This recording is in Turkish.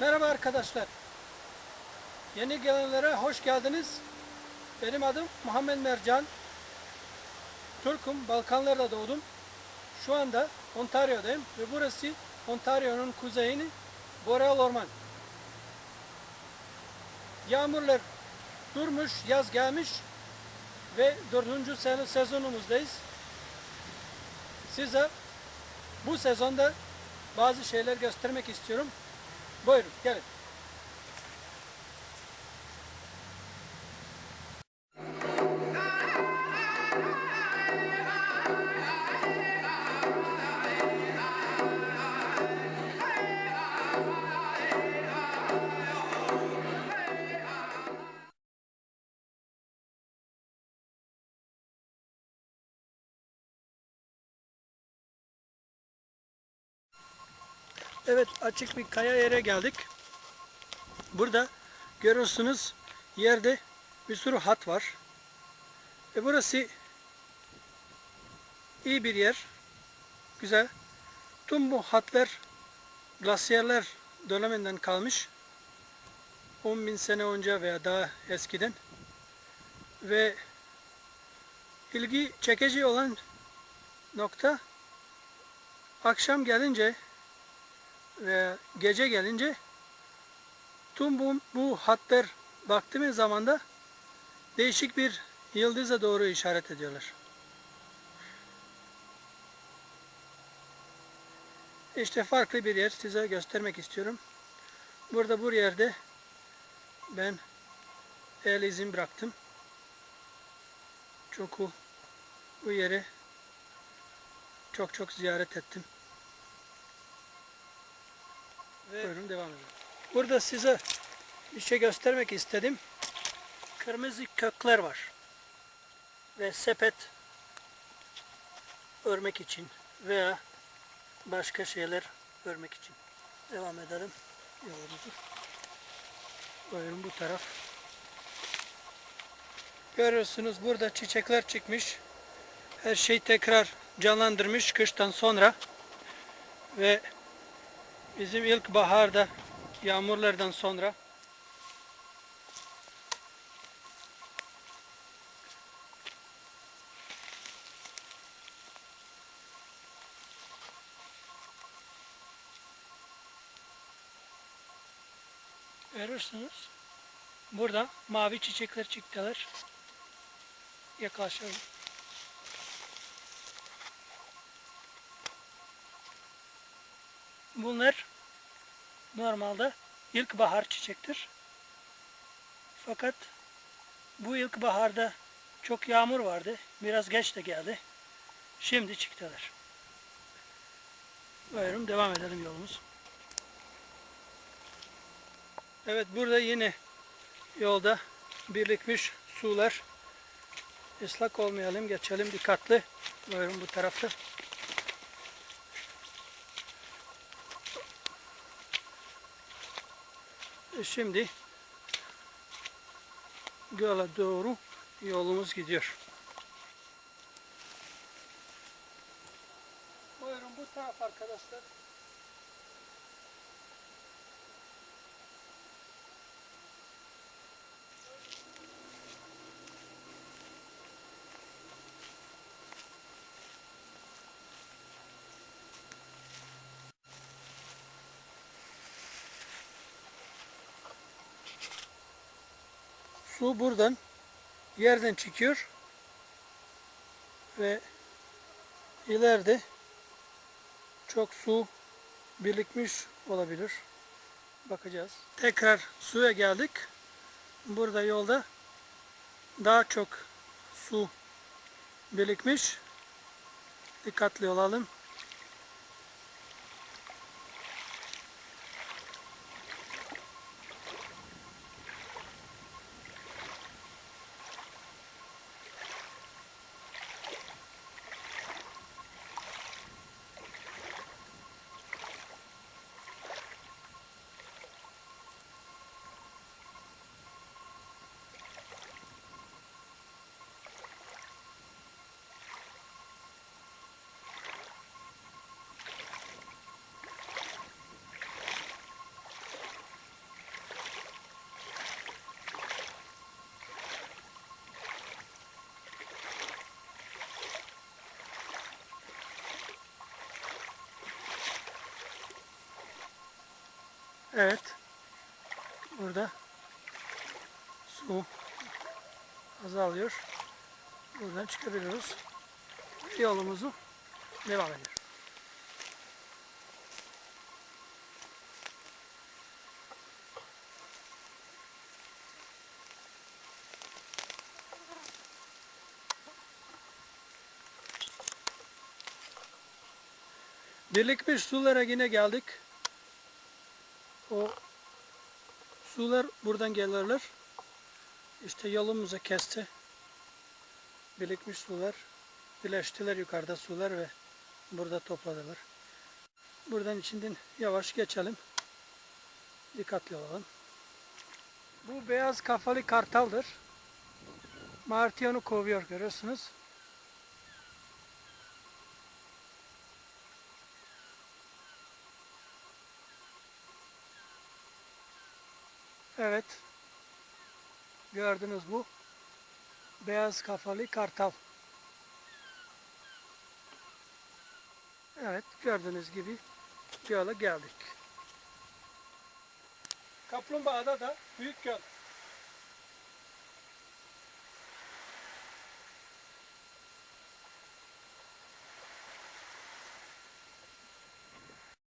Merhaba arkadaşlar. Yeni gelenlere hoş geldiniz. Benim adım Muhammed Mercan. Türk'üm, Balkanlarda doğdum. Şu anda Ontario'dayım ve burası Ontario'nun kuzeyini Boreal Orman. Yağmurlar durmuş, yaz gelmiş ve dördüncü se- sezonumuzdayız. Size bu sezonda bazı şeyler göstermek istiyorum. Buyurun gelin. Evet açık bir kaya yere geldik. Burada görüyorsunuz yerde bir sürü hat var. Ve burası iyi bir yer. Güzel. Tüm bu hatlar glasyerler döneminden kalmış. 10 bin sene önce veya daha eskiden. Ve ilgi çekici olan nokta akşam gelince ve gece gelince tüm bu, bu hatlar baktığımız zaman da değişik bir yıldıza doğru işaret ediyorlar. İşte farklı bir yer size göstermek istiyorum. Burada bu yerde ben el izin bıraktım. Çok bu yeri çok çok ziyaret ettim. Buyurun devam edelim. Burada size bir şey göstermek istedim. Kırmızı kökler var. Ve sepet örmek için veya başka şeyler örmek için. Devam edelim yolumuzu. Buyurun bu taraf. Görüyorsunuz burada çiçekler çıkmış. Her şey tekrar canlandırmış kıştan sonra. Ve Bizim ilk baharda yağmurlardan sonra görürsünüz. Burada mavi çiçekler çıktılar. Yaklaşalım. Bunlar normalde ilkbahar çiçektir. Fakat bu ilkbaharda çok yağmur vardı. Biraz geç de geldi. Şimdi çıktılar. Buyurun devam edelim yolumuz. Evet burada yine yolda birikmiş sular. Islak olmayalım geçelim dikkatli. Buyurun bu tarafta. Şimdi göle doğru yolumuz gidiyor. Buyurun bu taraf arkadaşlar. Su buradan yerden çıkıyor ve ileride çok su birikmiş olabilir. Bakacağız. Tekrar suya geldik. Burada yolda daha çok su birikmiş. Dikkatli olalım. Evet. Burada su azalıyor. Buradan çıkabiliyoruz. Yolumuzu devam ediyor. Birlikmiş sulara yine geldik. O sular buradan gelirler. İşte yolumuzu kesti. Birikmiş sular. Birleştiler yukarıda sular ve burada topladılar. Buradan içinden yavaş geçelim. Dikkatli olalım. Bu beyaz kafalı kartaldır. Martı onu kovuyor görüyorsunuz. Evet. Gördünüz bu. Beyaz kafalı kartal. Evet gördüğünüz gibi yola geldik. Kaplumbağada da büyük göl.